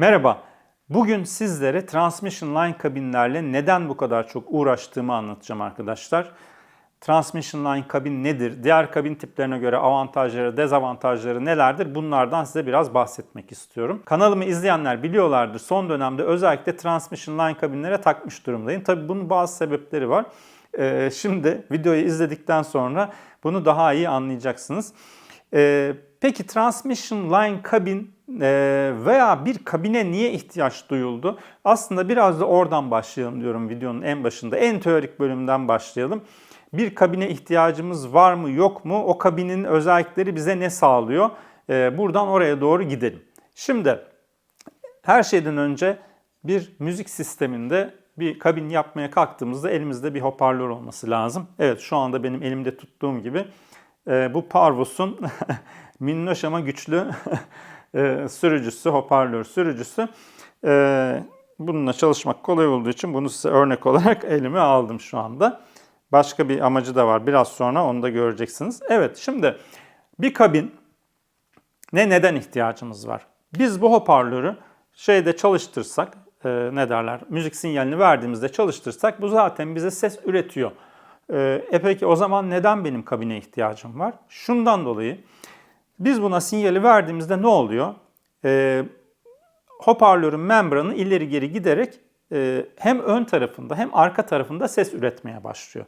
Merhaba. Bugün sizlere transmission line kabinlerle neden bu kadar çok uğraştığımı anlatacağım arkadaşlar. Transmission line kabin nedir? Diğer kabin tiplerine göre avantajları, dezavantajları nelerdir? Bunlardan size biraz bahsetmek istiyorum. Kanalımı izleyenler biliyorlardır. Son dönemde özellikle transmission line kabinlere takmış durumdayım. Tabii bunun bazı sebepleri var. Ee, şimdi videoyu izledikten sonra bunu daha iyi anlayacaksınız. Ee, peki transmission line kabin e, veya bir kabine niye ihtiyaç duyuldu? Aslında biraz da oradan başlayalım diyorum videonun en başında. En teorik bölümden başlayalım. Bir kabine ihtiyacımız var mı yok mu? O kabinin özellikleri bize ne sağlıyor? Ee, buradan oraya doğru gidelim. Şimdi her şeyden önce bir müzik sisteminde bir kabin yapmaya kalktığımızda elimizde bir hoparlör olması lazım. Evet şu anda benim elimde tuttuğum gibi e, bu Parvus'un minnoş ama güçlü e, sürücüsü, hoparlör sürücüsü. E, bununla çalışmak kolay olduğu için bunu size örnek olarak elime aldım şu anda. Başka bir amacı da var. Biraz sonra onu da göreceksiniz. Evet şimdi bir kabin ne neden ihtiyacımız var? Biz bu hoparlörü şeyde çalıştırsak, e, ne derler, müzik sinyalini verdiğimizde çalıştırsak bu zaten bize ses üretiyor. E, e peki o zaman neden benim kabine ihtiyacım var? Şundan dolayı biz buna sinyali verdiğimizde ne oluyor? E, hoparlörün membranı ileri geri giderek e, hem ön tarafında hem arka tarafında ses üretmeye başlıyor.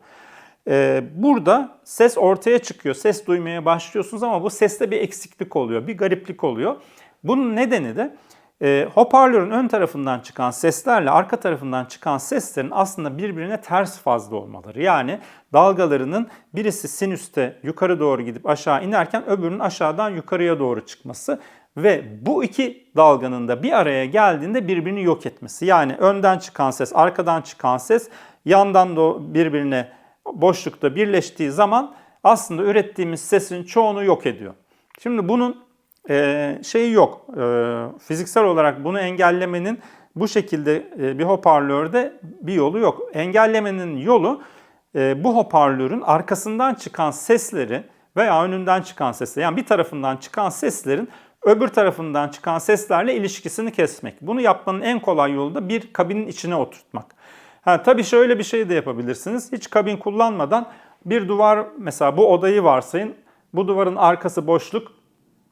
E, burada ses ortaya çıkıyor, ses duymaya başlıyorsunuz ama bu seste bir eksiklik oluyor, bir gariplik oluyor. Bunun nedeni de e, hoparlörün ön tarafından çıkan seslerle arka tarafından çıkan seslerin aslında birbirine ters fazla olmaları. Yani dalgalarının birisi sinüste yukarı doğru gidip aşağı inerken öbürünün aşağıdan yukarıya doğru çıkması ve bu iki dalganın da bir araya geldiğinde birbirini yok etmesi. Yani önden çıkan ses, arkadan çıkan ses yandan da birbirine boşlukta birleştiği zaman aslında ürettiğimiz sesin çoğunu yok ediyor. Şimdi bunun e, şeyi yok. E, fiziksel olarak bunu engellemenin bu şekilde e, bir hoparlörde bir yolu yok. Engellemenin yolu e, bu hoparlörün arkasından çıkan sesleri veya önünden çıkan sesleri yani bir tarafından çıkan seslerin öbür tarafından çıkan seslerle ilişkisini kesmek. Bunu yapmanın en kolay yolu da bir kabinin içine oturtmak. Ha, tabii şöyle bir şey de yapabilirsiniz. Hiç kabin kullanmadan bir duvar mesela bu odayı varsayın. Bu duvarın arkası boşluk.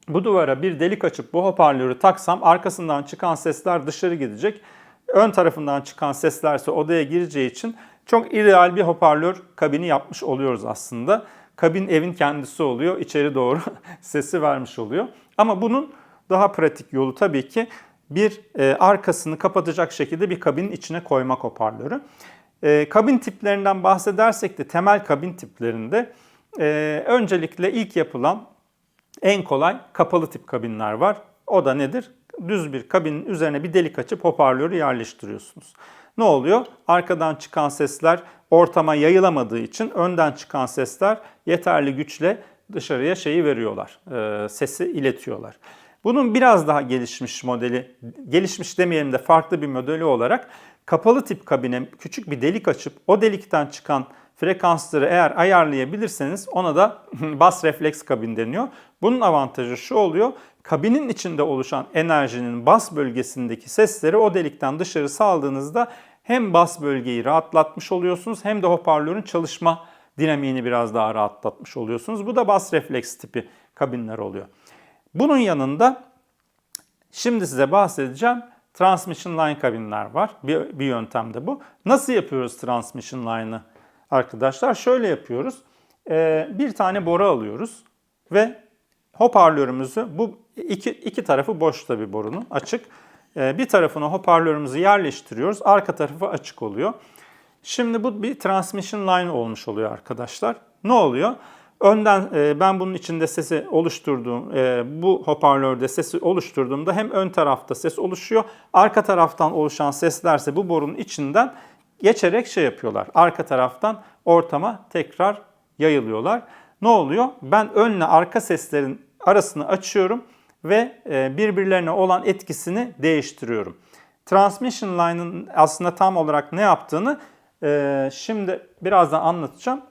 Bu duvara bir delik açıp bu hoparlörü taksam arkasından çıkan sesler dışarı gidecek. Ön tarafından çıkan seslerse odaya gireceği için çok ideal bir hoparlör kabini yapmış oluyoruz aslında. Kabin evin kendisi oluyor. içeri doğru sesi vermiş oluyor. Ama bunun daha pratik yolu tabii ki bir e, arkasını kapatacak şekilde bir kabinin içine koymak hoparlörü. E, kabin tiplerinden bahsedersek de temel kabin tiplerinde e, öncelikle ilk yapılan en kolay kapalı tip kabinler var. O da nedir? Düz bir kabinin üzerine bir delik açıp hoparlörü yerleştiriyorsunuz. Ne oluyor? Arkadan çıkan sesler ortama yayılamadığı için önden çıkan sesler yeterli güçle dışarıya şeyi veriyorlar, e, sesi iletiyorlar. Bunun biraz daha gelişmiş modeli, gelişmiş demeyelim de farklı bir modeli olarak kapalı tip kabine küçük bir delik açıp o delikten çıkan frekansları eğer ayarlayabilirseniz ona da bas refleks kabin deniyor. Bunun avantajı şu oluyor. Kabinin içinde oluşan enerjinin bas bölgesindeki sesleri o delikten dışarı saldığınızda hem bas bölgeyi rahatlatmış oluyorsunuz hem de hoparlörün çalışma dinamiğini biraz daha rahatlatmış oluyorsunuz. Bu da bas refleks tipi kabinler oluyor. Bunun yanında şimdi size bahsedeceğim transmission line kabinler var. Bir, bir yöntem de bu. Nasıl yapıyoruz transmission line'ı arkadaşlar? Şöyle yapıyoruz. Ee, bir tane boru alıyoruz ve hoparlörümüzü bu iki, iki tarafı boş tabi borunun açık. Ee, bir tarafına hoparlörümüzü yerleştiriyoruz. Arka tarafı açık oluyor. Şimdi bu bir transmission line olmuş oluyor arkadaşlar. Ne oluyor? Önden e, ben bunun içinde sesi oluşturduğum, e, bu hoparlörde sesi oluşturduğumda hem ön tarafta ses oluşuyor. Arka taraftan oluşan seslerse bu borunun içinden geçerek şey yapıyorlar. Arka taraftan ortama tekrar yayılıyorlar. Ne oluyor? Ben önle arka seslerin arasını açıyorum ve e, birbirlerine olan etkisini değiştiriyorum. Transmission line'ın aslında tam olarak ne yaptığını şimdi birazdan anlatacağım.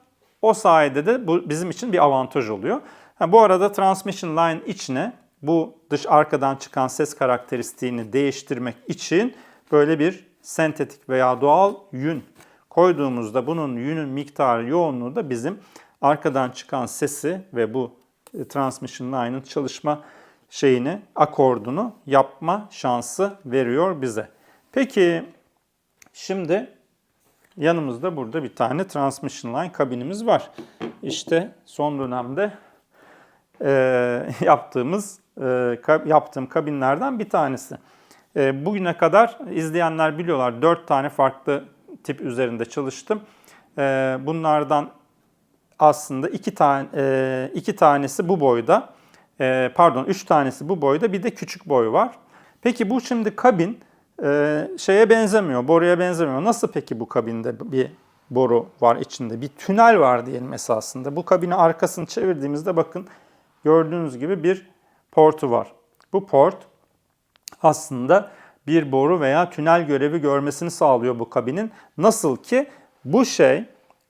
O sayede de bu bizim için bir avantaj oluyor. Bu arada transmission line içine bu dış arkadan çıkan ses karakteristiğini değiştirmek için böyle bir sentetik veya doğal yün koyduğumuzda bunun yünün miktarı yoğunluğu da bizim arkadan çıkan sesi ve bu e, transmission line'ın çalışma şeyini, akordunu yapma şansı veriyor bize. Peki şimdi yanımızda burada bir tane transmission line kabinimiz var. İşte son dönemde e, yaptığımız e, ka- yaptığım kabinlerden bir tanesi. E, bugüne kadar izleyenler biliyorlar 4 tane farklı tip üzerinde çalıştım. E, bunlardan aslında iki tane e, iki tanesi bu boyda. E, pardon, üç tanesi bu boyda. Bir de küçük boy var. Peki bu şimdi kabin e, şeye benzemiyor, boruya benzemiyor. Nasıl peki bu kabinde bir boru var içinde? Bir tünel var diyelim esasında. Bu kabini arkasını çevirdiğimizde bakın gördüğünüz gibi bir portu var. Bu port aslında bir boru veya tünel görevi görmesini sağlıyor bu kabinin. Nasıl ki bu şey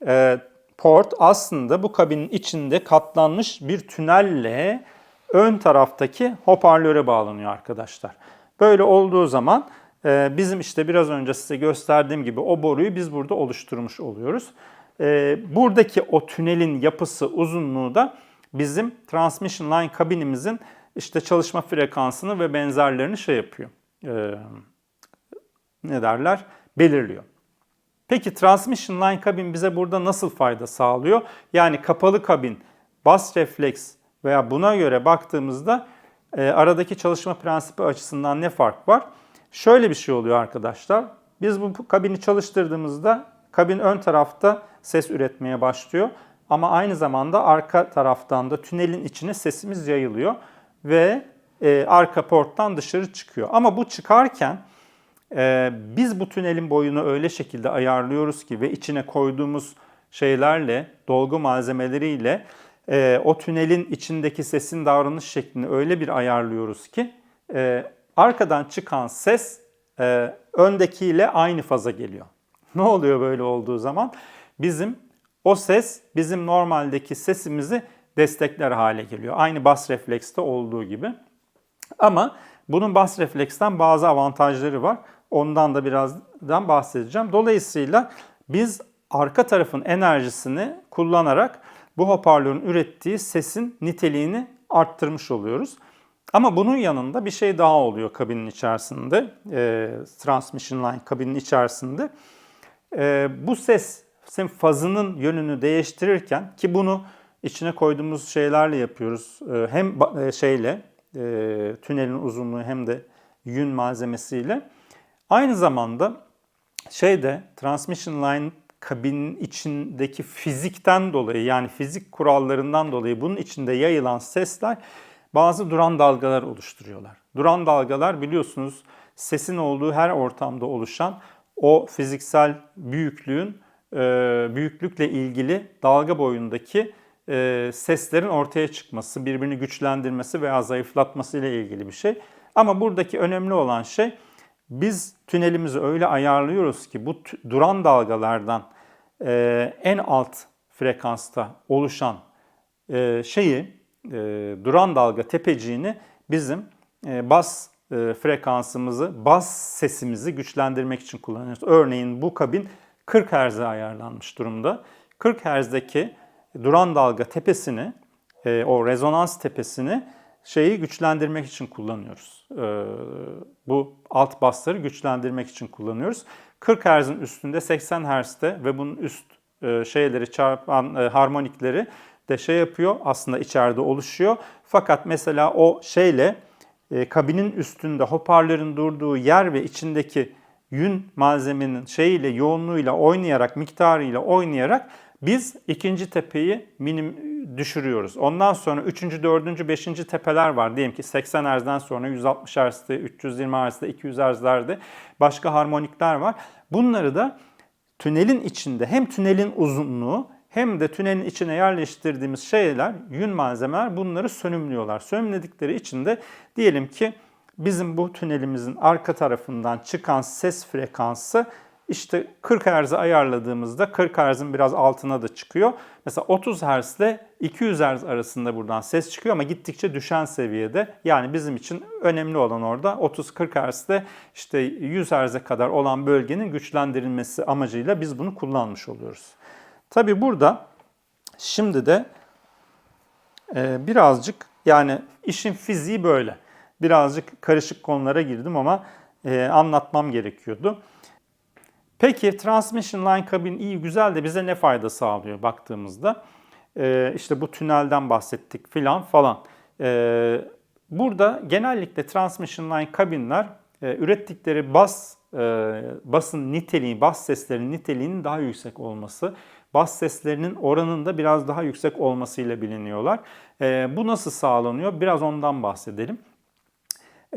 e, port aslında bu kabinin içinde katlanmış bir tünelle ön taraftaki hoparlöre bağlanıyor arkadaşlar. Böyle olduğu zaman e, bizim işte biraz önce size gösterdiğim gibi o boruyu biz burada oluşturmuş oluyoruz. E, buradaki o tünelin yapısı, uzunluğu da bizim transmission line kabinimizin işte çalışma frekansını ve benzerlerini şey yapıyor. E, ne derler? Belirliyor. Peki transmission line kabin bize burada nasıl fayda sağlıyor? Yani kapalı kabin, bas refleks veya buna göre baktığımızda e, aradaki çalışma prensibi açısından ne fark var? Şöyle bir şey oluyor arkadaşlar. Biz bu kabini çalıştırdığımızda kabin ön tarafta ses üretmeye başlıyor. Ama aynı zamanda arka taraftan da tünelin içine sesimiz yayılıyor ve e, arka porttan dışarı çıkıyor. Ama bu çıkarken e, biz bu tünelin boyunu öyle şekilde ayarlıyoruz ki ve içine koyduğumuz şeylerle, dolgu malzemeleriyle e, o tünelin içindeki sesin davranış şeklini öyle bir ayarlıyoruz ki e, arkadan çıkan ses e, öndekiyle aynı faza geliyor. Ne oluyor böyle olduğu zaman? Bizim o ses bizim normaldeki sesimizi destekler hale geliyor. Aynı bas reflekste olduğu gibi. Ama bunun bas refleksten bazı avantajları var. Ondan da birazdan bahsedeceğim. Dolayısıyla biz arka tarafın enerjisini kullanarak bu hoparlörün ürettiği sesin niteliğini arttırmış oluyoruz. Ama bunun yanında bir şey daha oluyor kabinin içerisinde, e, transmission line kabinin içerisinde. E, bu sesin fazının yönünü değiştirirken ki bunu içine koyduğumuz şeylerle yapıyoruz. E, hem e, şeyle, e, tünelin uzunluğu hem de yün malzemesiyle. Aynı zamanda şeyde transmission line kabinin içindeki fizikten dolayı yani fizik kurallarından dolayı bunun içinde yayılan sesler bazı duran dalgalar oluşturuyorlar. Duran dalgalar biliyorsunuz sesin olduğu her ortamda oluşan o fiziksel büyüklüğün e, büyüklükle ilgili dalga boyundaki e, seslerin ortaya çıkması, birbirini güçlendirmesi veya zayıflatması ile ilgili bir şey. Ama buradaki önemli olan şey biz tünelimizi öyle ayarlıyoruz ki bu duran dalgalardan e, en alt frekansta oluşan e, şeyi e, duran dalga tepeciğini bizim e, bas e, frekansımızı, bas sesimizi güçlendirmek için kullanıyoruz. Örneğin bu kabin 40 Hz'e ayarlanmış durumda. 40 Hz'deki duran dalga tepesini, e, o rezonans tepesini şeyi güçlendirmek için kullanıyoruz. Ee, bu alt basları güçlendirmek için kullanıyoruz. 40 Hz'in üstünde 80 Hz'de ve bunun üst e, şeyleri çarpan e, harmonikleri de şey yapıyor aslında içeride oluşuyor. Fakat mesela o şeyle e, kabinin üstünde hoparlörün durduğu yer ve içindeki yün malzemenin şeyiyle yoğunluğuyla oynayarak miktarıyla oynayarak biz ikinci tepeyi minim düşürüyoruz. Ondan sonra üçüncü, dördüncü, beşinci tepeler var. Diyelim ki 80 Hz'den sonra 160 Hz'de, 320 Hz'de, 200 Hz'lerde başka harmonikler var. Bunları da tünelin içinde hem tünelin uzunluğu hem de tünelin içine yerleştirdiğimiz şeyler, yün malzemeler bunları sönümlüyorlar. Sönümledikleri için de diyelim ki bizim bu tünelimizin arka tarafından çıkan ses frekansı işte 40 Hz'e ayarladığımızda 40 Hz'in biraz altına da çıkıyor. Mesela 30 Hz ile 200 Hz arasında buradan ses çıkıyor ama gittikçe düşen seviyede. Yani bizim için önemli olan orada 30-40 Hz'de işte 100 Hz'e kadar olan bölgenin güçlendirilmesi amacıyla biz bunu kullanmış oluyoruz. Tabi burada şimdi de e, birazcık yani işin fiziği böyle. Birazcık karışık konulara girdim ama e, anlatmam gerekiyordu. Peki transmission line kabin iyi güzel de bize ne fayda sağlıyor baktığımızda? E, işte bu tünelden bahsettik filan falan. E, burada genellikle transmission line kabinler e, ürettikleri bas e, basın niteliği, bas seslerinin niteliğinin daha yüksek olması, bas seslerinin oranında biraz daha yüksek olmasıyla biliniyorlar. E, bu nasıl sağlanıyor? Biraz ondan bahsedelim.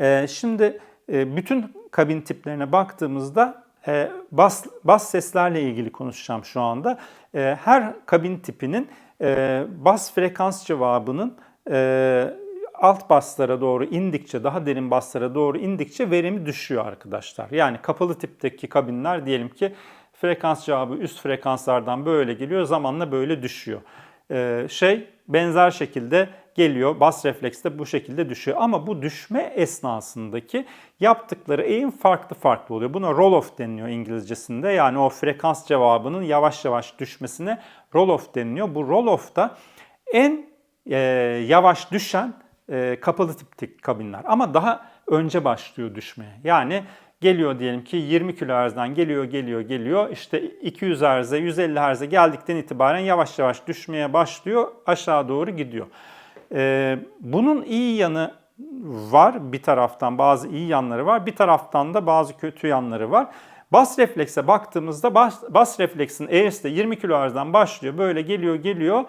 E, şimdi e, bütün kabin tiplerine baktığımızda e, bas, bas seslerle ilgili konuşacağım şu anda. E, her kabin tipinin e, bas frekans cevabının e, alt baslara doğru indikçe, daha derin baslara doğru indikçe verimi düşüyor arkadaşlar. Yani kapalı tipteki kabinler diyelim ki frekans cevabı üst frekanslardan böyle geliyor, zamanla böyle düşüyor. Ee, şey benzer şekilde geliyor, bas refleks de bu şekilde düşüyor. Ama bu düşme esnasındaki yaptıkları eğim farklı farklı oluyor. Buna roll-off deniliyor İngilizcesinde. Yani o frekans cevabının yavaş yavaş düşmesine roll-off deniliyor. Bu roll-off'ta en e, yavaş düşen e, kapalı tipteki kabinler. Ama daha önce başlıyor düşmeye. Yani geliyor diyelim ki 20 kHz'den geliyor geliyor geliyor işte 200 Hz'e 150 Hz'e geldikten itibaren yavaş yavaş düşmeye başlıyor aşağı doğru gidiyor. E, bunun iyi yanı var bir taraftan bazı iyi yanları var bir taraftan da bazı kötü yanları var. Bas reflekse baktığımızda bas, bas refleksin eğrisi de 20 kHz'den başlıyor böyle geliyor geliyor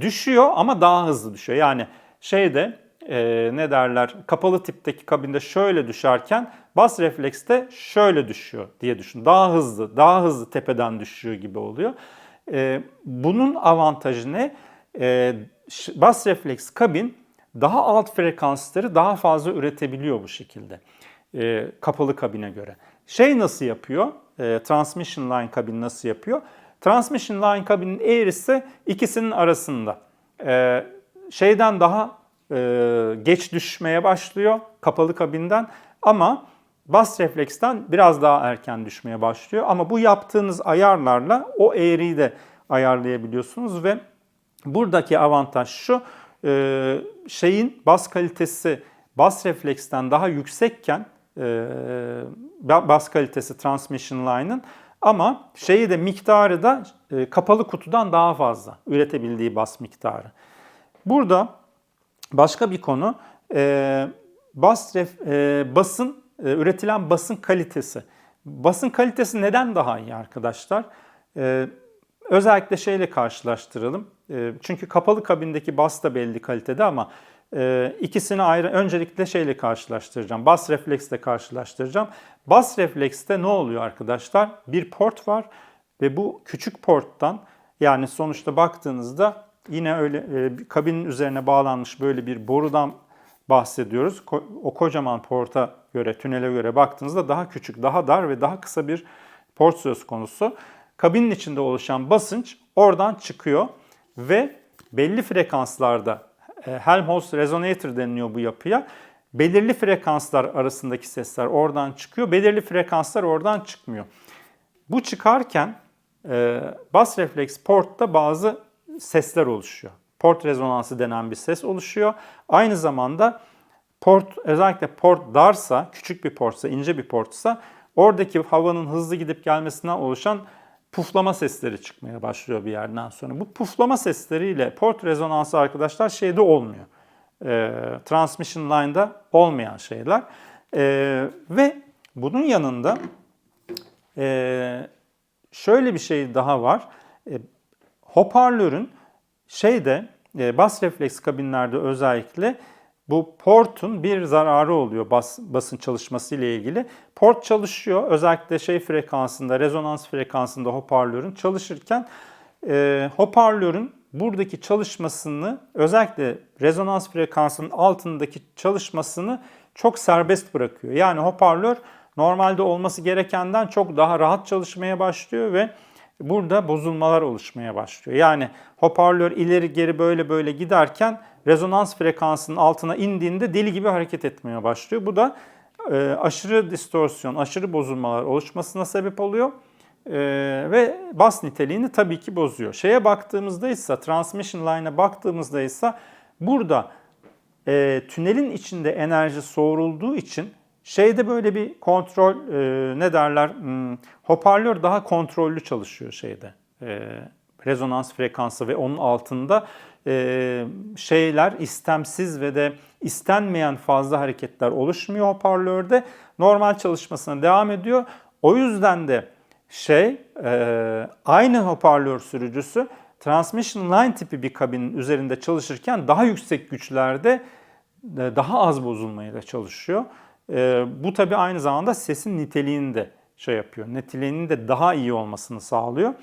düşüyor ama daha hızlı düşüyor. Yani şeyde e, ne derler kapalı tipteki kabinde şöyle düşerken bas reflekste şöyle düşüyor diye düşün. Daha hızlı, daha hızlı tepeden düşüyor gibi oluyor. E, bunun avantajı ne? E, bas refleks kabin daha alt frekansları daha fazla üretebiliyor bu şekilde. E, kapalı kabine göre. Şey nasıl yapıyor? E, transmission line kabin nasıl yapıyor? Transmission line kabinin eğrisi ikisinin arasında. E, şeyden daha e, geç düşmeye başlıyor kapalı kabinden ama bas refleksten biraz daha erken düşmeye başlıyor. Ama bu yaptığınız ayarlarla o eğriyi de ayarlayabiliyorsunuz ve buradaki avantaj şu e, şeyin bas kalitesi bas refleksten daha yüksekken e, bas kalitesi transmission line'ın ama şeyi de miktarı da kapalı kutudan daha fazla üretebildiği bas miktarı. Burada başka bir konu e, bas ref, e, basın e, üretilen basın kalitesi. Basın kalitesi neden daha iyi arkadaşlar? E, özellikle şeyle karşılaştıralım. E, çünkü kapalı kabindeki bas da belli kalitede ama e, ikisini ayrı öncelikle şeyle karşılaştıracağım. Bas refleksle karşılaştıracağım. Bas reflekste ne oluyor arkadaşlar? Bir port var ve bu küçük porttan yani sonuçta baktığınızda yine öyle e, kabinin üzerine bağlanmış böyle bir borudan bahsediyoruz. O kocaman porta göre, tünele göre baktığınızda daha küçük, daha dar ve daha kısa bir port söz konusu. Kabinin içinde oluşan basınç oradan çıkıyor ve belli frekanslarda e, Helmholtz resonator deniliyor bu yapıya. Belirli frekanslar arasındaki sesler oradan çıkıyor. Belirli frekanslar oradan çıkmıyor. Bu çıkarken e, bas refleks portta bazı sesler oluşuyor. Port rezonansı denen bir ses oluşuyor. Aynı zamanda port özellikle port darsa, küçük bir portsa, ince bir portsa oradaki havanın hızlı gidip gelmesinden oluşan puflama sesleri çıkmaya başlıyor bir yerden sonra. Bu puflama sesleriyle port rezonansı arkadaşlar şeyde olmuyor. E, transmission line'da olmayan şeyler. E, ve bunun yanında e, şöyle bir şey daha var. E, hoparlörün şeyde e, bas refleks kabinlerde özellikle bu portun bir zararı oluyor bas, basın çalışması ile ilgili. Port çalışıyor özellikle şey frekansında, rezonans frekansında hoparlörün çalışırken e, hoparlörün buradaki çalışmasını özellikle rezonans frekansının altındaki çalışmasını çok serbest bırakıyor. Yani hoparlör normalde olması gerekenden çok daha rahat çalışmaya başlıyor ve burada bozulmalar oluşmaya başlıyor. Yani hoparlör ileri geri böyle böyle giderken rezonans frekansının altına indiğinde deli gibi hareket etmeye başlıyor. Bu da e, aşırı distorsiyon, aşırı bozulmalar oluşmasına sebep oluyor. E, ve bas niteliğini tabii ki bozuyor. Şeye baktığımızda ise, transmission line'a baktığımızda ise burada e, tünelin içinde enerji soğurulduğu için şeyde böyle bir kontrol e, ne derler hmm, hoparlör daha kontrollü çalışıyor şeyde. E, rezonans frekansı ve onun altında e, şeyler istemsiz ve de istenmeyen fazla hareketler oluşmuyor hoparlörde. Normal çalışmasına devam ediyor. O yüzden de şey e, aynı hoparlör sürücüsü transmission line tipi bir kabinin üzerinde çalışırken daha yüksek güçlerde e, daha az bozulmayla çalışıyor. E, bu tabi aynı zamanda sesin niteliğini de şey yapıyor. Niteliğinin de daha iyi olmasını sağlıyor.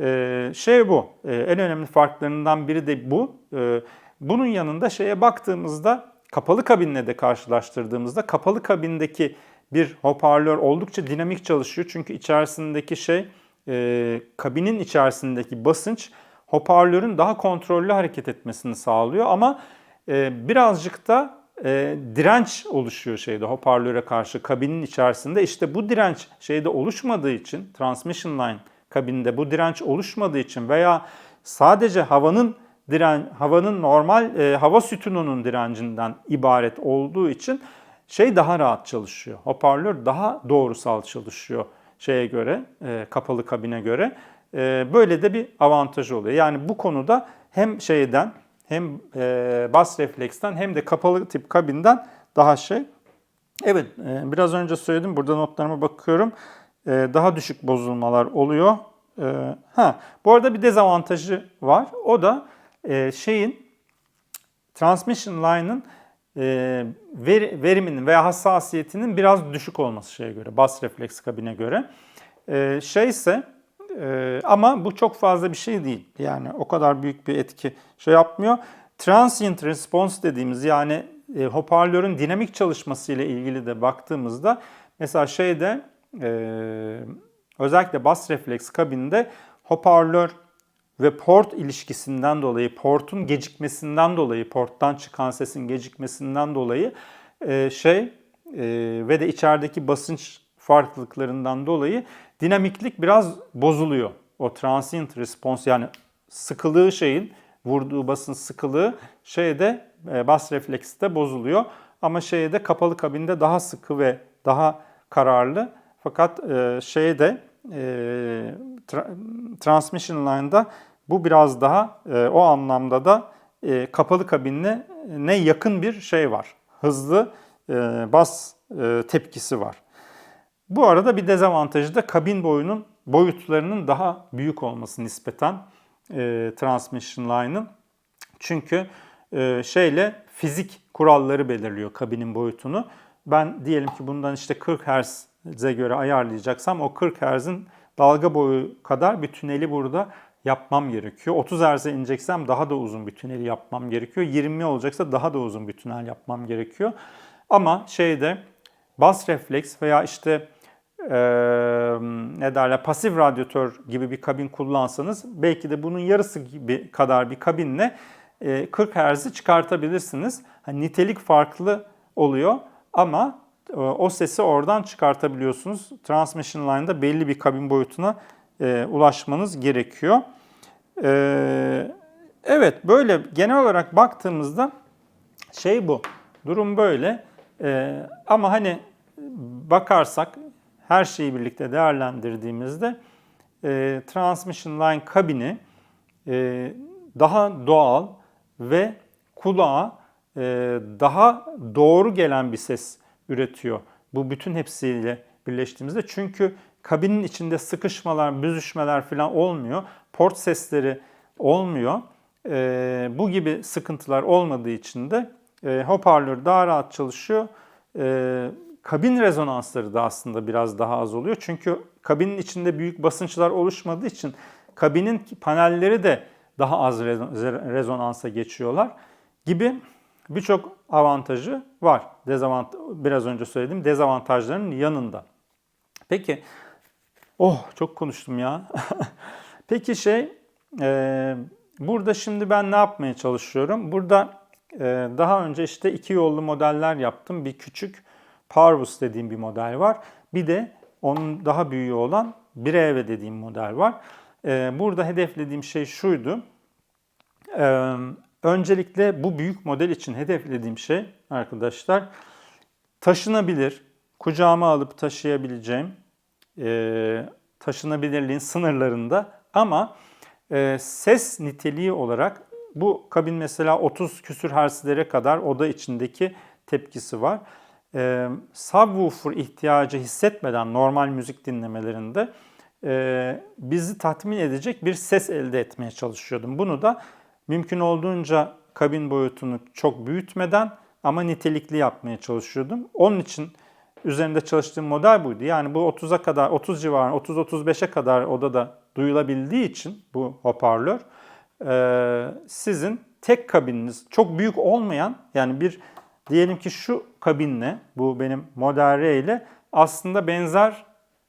E, şey bu. E, en önemli farklarından biri de bu. E, bunun yanında şeye baktığımızda kapalı kabinle de karşılaştırdığımızda kapalı kabindeki bir hoparlör oldukça dinamik çalışıyor. Çünkü içerisindeki şey e, kabinin içerisindeki basınç hoparlörün daha kontrollü hareket etmesini sağlıyor. Ama e, birazcık da e, direnç oluşuyor şeyde hoparlöre karşı kabinin içerisinde. İşte bu direnç şeyde oluşmadığı için transmission line kabinde bu direnç oluşmadığı için veya sadece havanın diren havanın normal e, hava sütununun direncinden ibaret olduğu için şey daha rahat çalışıyor. Hoparlör daha doğrusal çalışıyor şeye göre, e, kapalı kabine göre. E, böyle de bir avantajı oluyor. Yani bu konuda hem şeyden hem e, bas refleksten hem de kapalı tip kabinden daha şey. Evet, e, biraz önce söyledim. Burada notlarıma bakıyorum. E, daha düşük bozulmalar oluyor. E, ha, bu arada bir dezavantajı var. O da e, şeyin transmission line'ın e, ver, veriminin veya hassasiyetinin biraz düşük olması şeye göre, bas refleks kabine göre. E, şeyse e, ama bu çok fazla bir şey değil. Yani o kadar büyük bir etki şey yapmıyor. Transient response dediğimiz yani e, hoparlörün dinamik çalışması ile ilgili de baktığımızda mesela şeyde e, özellikle bas refleks kabinde hoparlör ve port ilişkisinden dolayı, portun gecikmesinden dolayı, porttan çıkan sesin gecikmesinden dolayı e, şey e, ve de içerideki basınç farklılıklarından dolayı dinamiklik biraz bozuluyor. O transient response yani sıkılığı şeyin vurduğu basın sıkılığı şeyde e, bas refleksi de bozuluyor. Ama şeyde kapalı kabinde daha sıkı ve daha kararlı. Fakat e, şeyde e, tra transmission line'da bu biraz daha o anlamda da kapalı kabinle ne yakın bir şey var. Hızlı bas tepkisi var. Bu arada bir dezavantajı da kabin boyunun boyutlarının daha büyük olması nispeten e, transmission line'ın. Çünkü e, şeyle fizik kuralları belirliyor kabinin boyutunu. Ben diyelim ki bundan işte 40 Hz'e göre ayarlayacaksam o 40 Hz'in dalga boyu kadar bir tüneli burada yapmam gerekiyor. 30 Hz'e ineceksem daha da uzun bir tüneli yapmam gerekiyor. 20 olacaksa daha da uzun bir tünel yapmam gerekiyor. Ama şeyde bas refleks veya işte e, ne derler pasif radyatör gibi bir kabin kullansanız belki de bunun yarısı gibi kadar bir kabinle e, 40 Hz'i çıkartabilirsiniz. Hani nitelik farklı oluyor ama e, o sesi oradan çıkartabiliyorsunuz. Transmission line'da belli bir kabin boyutuna e, ulaşmanız gerekiyor. E, evet böyle genel olarak baktığımızda şey bu. Durum böyle. E, ama hani bakarsak her şeyi birlikte değerlendirdiğimizde e, transmission line kabini e, daha doğal ve kulağa e, daha doğru gelen bir ses üretiyor. Bu bütün hepsiyle birleştiğimizde çünkü kabinin içinde sıkışmalar, büzüşmeler falan olmuyor. Port sesleri olmuyor. E, bu gibi sıkıntılar olmadığı için de e, hoparlör daha rahat çalışıyor. E, kabin rezonansları da aslında biraz daha az oluyor. Çünkü kabinin içinde büyük basınçlar oluşmadığı için kabinin panelleri de daha az rezonansa geçiyorlar gibi birçok avantajı var. Dezavant biraz önce söylediğim dezavantajların yanında. Peki, oh çok konuştum ya. Peki şey, e, burada şimdi ben ne yapmaya çalışıyorum? Burada e, daha önce işte iki yollu modeller yaptım. Bir küçük Parvus dediğim bir model var. Bir de onun daha büyüğü olan Breve dediğim model var. E, burada hedeflediğim şey şuydu. E, öncelikle bu büyük model için hedeflediğim şey arkadaşlar taşınabilir, kucağıma alıp taşıyabileceğim e, taşınabilirliğin sınırlarında ama e, ses niteliği olarak bu kabin mesela 30 küsür hertzlere kadar oda içindeki tepkisi var. E, subwoofer ihtiyacı hissetmeden normal müzik dinlemelerinde e, bizi tatmin edecek bir ses elde etmeye çalışıyordum. Bunu da mümkün olduğunca kabin boyutunu çok büyütmeden ama nitelikli yapmaya çalışıyordum. Onun için üzerinde çalıştığım model buydu. Yani bu 30'a kadar, 30 civarı, 30-35'e kadar odada duyulabildiği için bu hoparlör e, sizin tek kabininiz çok büyük olmayan yani bir diyelim ki şu kabinle bu benim Model R ile aslında benzer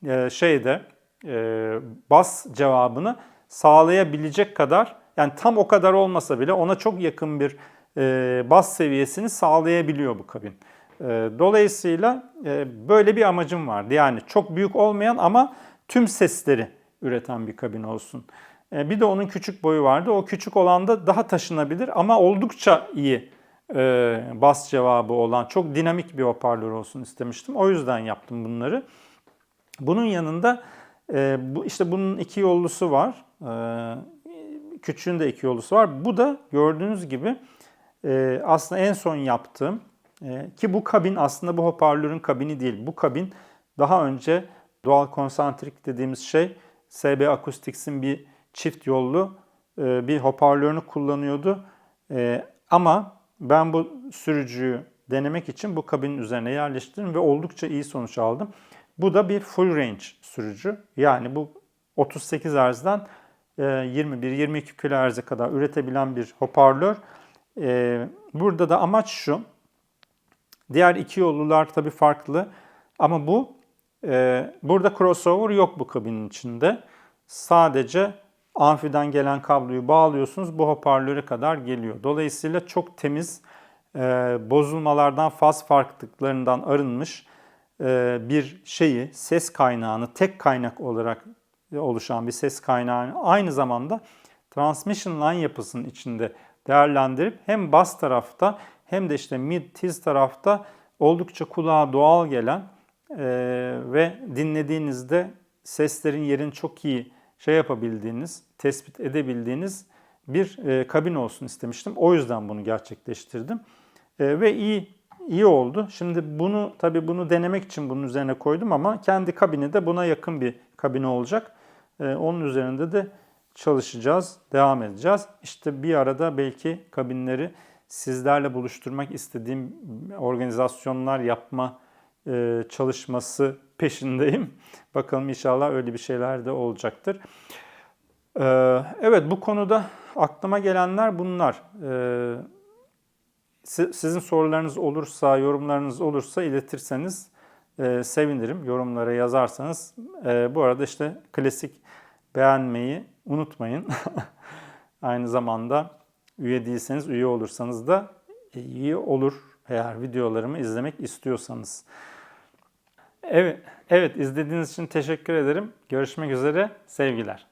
e, şeyde e, bas cevabını sağlayabilecek kadar yani tam o kadar olmasa bile ona çok yakın bir e, bas seviyesini sağlayabiliyor bu kabin. E, dolayısıyla e, böyle bir amacım vardı. Yani çok büyük olmayan ama tüm sesleri üreten bir kabin olsun. E, bir de onun küçük boyu vardı. O küçük olan da daha taşınabilir ama oldukça iyi e, bas cevabı olan çok dinamik bir hoparlör olsun istemiştim. O yüzden yaptım bunları. Bunun yanında e, bu işte bunun iki yollusu var. E, küçüğün de iki yollusu var. Bu da gördüğünüz gibi e, aslında en son yaptığım e, ki bu kabin aslında bu hoparlörün kabini değil. Bu kabin daha önce Dual Concentric dediğimiz şey SB Acoustics'in bir çift yollu e, bir hoparlörünü kullanıyordu. E, ama ben bu sürücüyü denemek için bu kabinin üzerine yerleştirdim ve oldukça iyi sonuç aldım. Bu da bir full range sürücü. Yani bu 38 Hz'den 21-22 kHz'e kadar üretebilen bir hoparlör. E, burada da amaç şu. Diğer iki yollular tabii farklı ama bu e, burada crossover yok bu kabinin içinde. Sadece amfiden gelen kabloyu bağlıyorsunuz bu hoparlöre kadar geliyor. Dolayısıyla çok temiz, e, bozulmalardan, faz farklılıklarından arınmış e, bir şeyi, ses kaynağını tek kaynak olarak oluşan bir ses kaynağını aynı zamanda transmission line yapısının içinde değerlendirip hem bas tarafta hem de işte mid tiz tarafta oldukça kulağa doğal gelen e, ve dinlediğinizde seslerin yerini çok iyi şey yapabildiğiniz, tespit edebildiğiniz bir e, kabin olsun istemiştim. O yüzden bunu gerçekleştirdim. E, ve iyi iyi oldu. Şimdi bunu tabii bunu denemek için bunun üzerine koydum ama kendi kabini de buna yakın bir kabine olacak. E, onun üzerinde de çalışacağız, devam edeceğiz. İşte bir arada belki kabinleri sizlerle buluşturmak istediğim organizasyonlar yapma çalışması peşindeyim. Bakalım inşallah öyle bir şeyler de olacaktır. E, evet bu konuda aklıma gelenler bunlar. E, sizin sorularınız olursa, yorumlarınız olursa iletirseniz e, sevinirim. Yorumlara yazarsanız. E, bu arada işte klasik beğenmeyi unutmayın. Aynı zamanda üye değilseniz üye olursanız da iyi olur eğer videolarımı izlemek istiyorsanız. Evet, evet izlediğiniz için teşekkür ederim. Görüşmek üzere. Sevgiler.